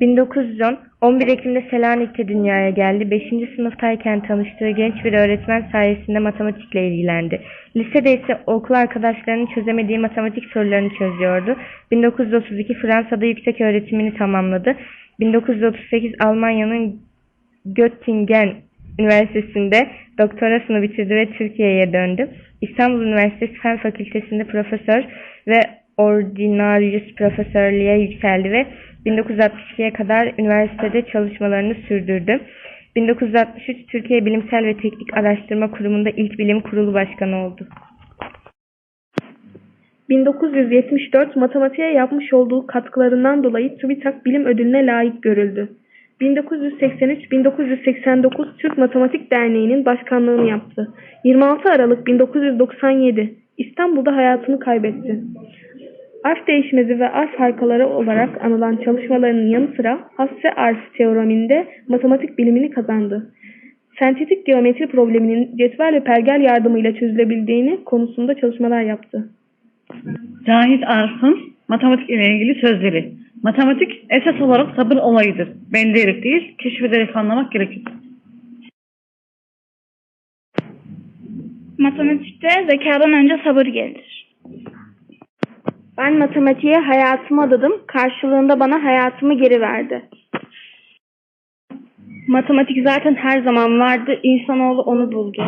1910, 11 Ekim'de Selanik'te dünyaya geldi. 5. sınıftayken tanıştığı genç bir öğretmen sayesinde matematikle ilgilendi. Lisede ise okul arkadaşlarının çözemediği matematik sorularını çözüyordu. 1932 Fransa'da yüksek öğretimini tamamladı. 1938 Almanya'nın Göttingen Üniversitesi'nde doktorasını bitirdi ve Türkiye'ye döndü. İstanbul Üniversitesi Fen Fakültesi'nde profesör ve ordinarius profesörlüğe yükseldi ve 1962'ye kadar üniversitede çalışmalarını sürdürdü. 1963 Türkiye Bilimsel ve Teknik Araştırma Kurumu'nda ilk bilim kurulu başkanı oldu. 1974 matematiğe yapmış olduğu katkılarından dolayı TÜBİTAK Bilim Ödülü'ne layık görüldü. 1983-1989 Türk Matematik Derneği'nin başkanlığını yaptı. 26 Aralık 1997 İstanbul'da hayatını kaybetti. Arf değişmezi ve arf halkaları olarak anılan çalışmalarının yanı sıra Hasse arf teoreminde matematik bilimini kazandı. Sentetik geometri probleminin cetvel ve pergel yardımıyla çözülebildiğini konusunda çalışmalar yaptı. Cahit Arf'ın matematik ile ilgili sözleri. Matematik esas olarak sabır olayıdır. Belleyerek değil, keşfederek anlamak gerekir. Matematikte zekadan önce sabır gelir. Ben matematiğe hayatımı adadım, karşılığında bana hayatımı geri verdi. Matematik zaten her zaman vardı, insanoğlu onu buldu.